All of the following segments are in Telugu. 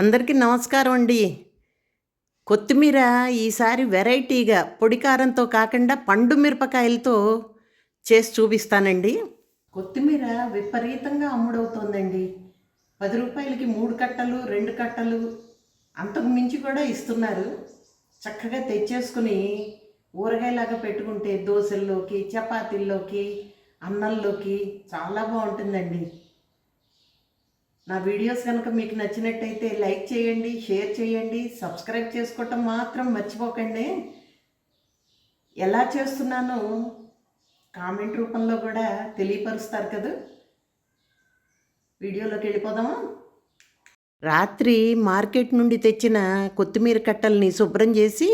అందరికీ నమస్కారం అండి. కొత్తిమీర ఈసారి వెరైటీగా పొడి కారంతో కాకుండా పండు మిరపకాయలతో చేసి చూపిస్తానండి. కొత్తిమీర విపరీతంగా అమ్ముడవుతోందండి. పది రూపాయలకి మూడు కట్టలు రెండు కట్టలు అంతకు మించి కూడా ఇస్తున్నారు. చక్కగా తెచ్చేసుకుని ఊరగాయలాగా పెట్టుకుంటే దోశల్లోకి చపాతీల్లోకి అన్నంలోకి చాలా బాగుంటుందండి. నా వీడియోస్ కనుక మీకు నచ్చినట్టయితే లైక్ చేయండి షేర్ చేయండి సబ్స్క్రైబ్ చేసుకోవటం మాత్రం మర్చిపోకండి. ఎలా చేస్తున్నానో కామెంట్ రూపంలో కూడా తెలియపరుస్తారు కదా. వీడియోలోకి వెళ్ళిపోదామా? రాత్రి మార్కెట్ నుండి తెచ్చిన కొత్తిమీర కట్టల్ని శుభ్రం చేసి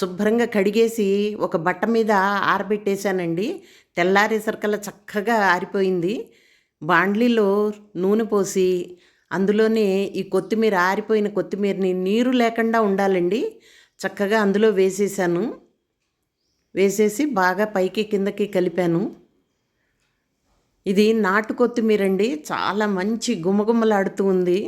శుభ్రంగా కడిగేసి ఒక బట్ట మీద ఆరబెట్టేశానండి. తెల్లారేసరికల్లా చక్కగా ఆరిపోయింది. బాండ్లీలో నూనె పోసి అందులోనే ఈ కొత్తిమీర ఆరిపోయిన కొత్తిమీరని నీరు లేకుండా ఉండాలండి. చక్కగా అందులో వేసేసాను. వేసేసి బాగా పైకి కిందకి కలిపాను. ఇది నాటు కొత్తిమీర అండి చాలా మంచి గుమగుమలాడుతూ ఉంది.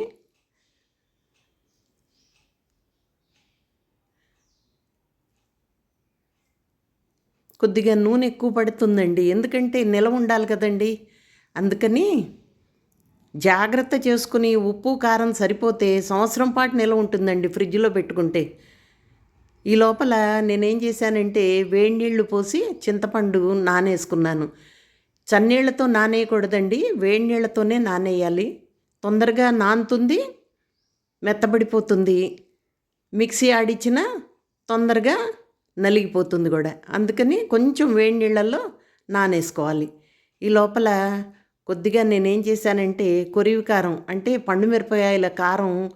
కొద్దిగా నూనె ఎక్కువ పడుతుందండి. ఎందుకంటే నిలవ ఉండాలి కదండి. అందుకని జాగ్రత్త చేసుకుని ఉప్పు కారం సరిపోతే సంవత్సరం పాటు నిల్వ ఉంటుందండి ఫ్రిడ్జ్లో పెట్టుకుంటే. ఈ లోపల నేనేం చేశానంటే వేడి నీళ్ళు పోసి చింతపండు నానేసుకున్నాను. చన్నీళ్ళతో నానేయకూడదండి వేడి నీళ్ళతోనే నానేయాలి. తొందరగా నానుతుంది మెత్తబడిపోతుంది. మిక్సీ ఆడిచ్చిన తొందరగా నలిగిపోతుంది కూడా. అందుకని కొంచెం వేడి నీళ్ళల్లో నానేసుకోవాలి. ఈ లోపల కొద్దిగా నేనేం చేశానంటే కొరివి కారం అంటే పండు మిరపకాయల కారం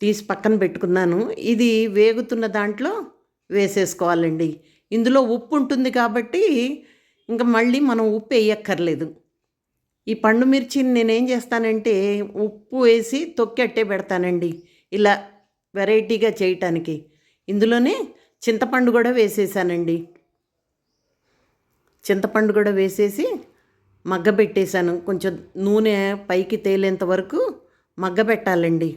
తీసి పక్కన పెట్టుకున్నాను. ఇది వేగుతున్న దాంట్లో వేసేసుకోవాలండి. ఇందులో ఉప్పు ఉంటుంది కాబట్టి ఇంకా మళ్ళీ మనం ఉప్పు వేయక్కర్లేదు. ఈ పండు మిర్చిని నేనేం చేస్తానంటే ఉప్పు వేసి తొక్కెట్టే పెడతానండి. ఇలా వెరైటీగా చేయటానికి. ఇందులోనే చింతపండు కూడా వేసేసానండి. చింతపండు కూడా వేసేసి మగ్గబెట్టేశాను. కొంచెం నూనె పైకి తేలేంత వరకు మగ్గ పెట్టాలండి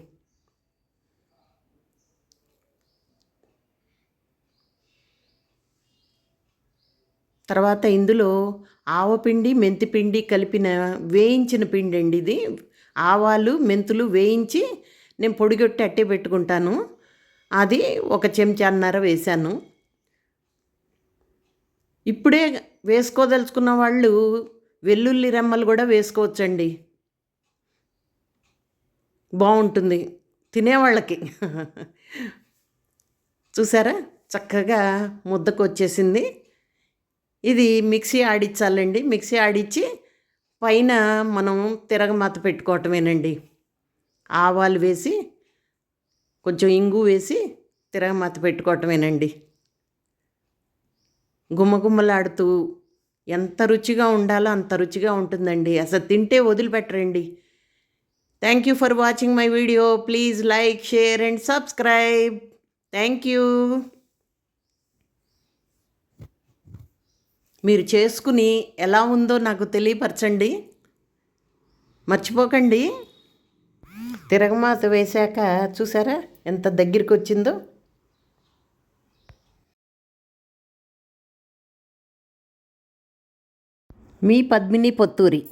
తర్వాత ఇందులో ఆవపిండి మెంతిపిండి కలిపిన వేయించిన పిండి అండి ఇది. ఆవాలు మెంతులు వేయించి నేను పొడిగొట్టి అట్టే పెట్టుకుంటాను. అది ఒక చెంచాన్నర వేశాను. ఇప్పుడే వేసుకోదలుచుకున్న వాళ్ళు వెల్లుల్లి రెమ్మలు కూడా వేసుకోవచ్చండి. బాగుంటుంది. తినేవాళ్ళకి. చూసారా? చక్కగా ముద్దకు వచ్చేసింది ఇది మిక్సీ ఆడించాలండి మిక్సీ ఆడించి పైన మనం తిరగమాత పెట్టుకోవటమేనండి. ఆవాలు వేసి కొంచెం ఇంగు వేసి తిరగమాత పెట్టుకోవటమేనండి. గుమ్మగుమ్మలాడుతూ ఎంత రుచిగా ఉండాలో అంత రుచిగా ఉంటుందండి. అసలు తింటే వదిలిపెట్టరండి. Thank you for watching my video please like share and subscribe thank you మీరు చేసుకుని ఎలా ఉందో నాకు తెలియపరచండి. మర్చిపోకండి. తిరగమాత వేశాక చూసారా ఎంత దగ్గరికి వచ్చిందో? మీ పద్మిని పొత్తూరి.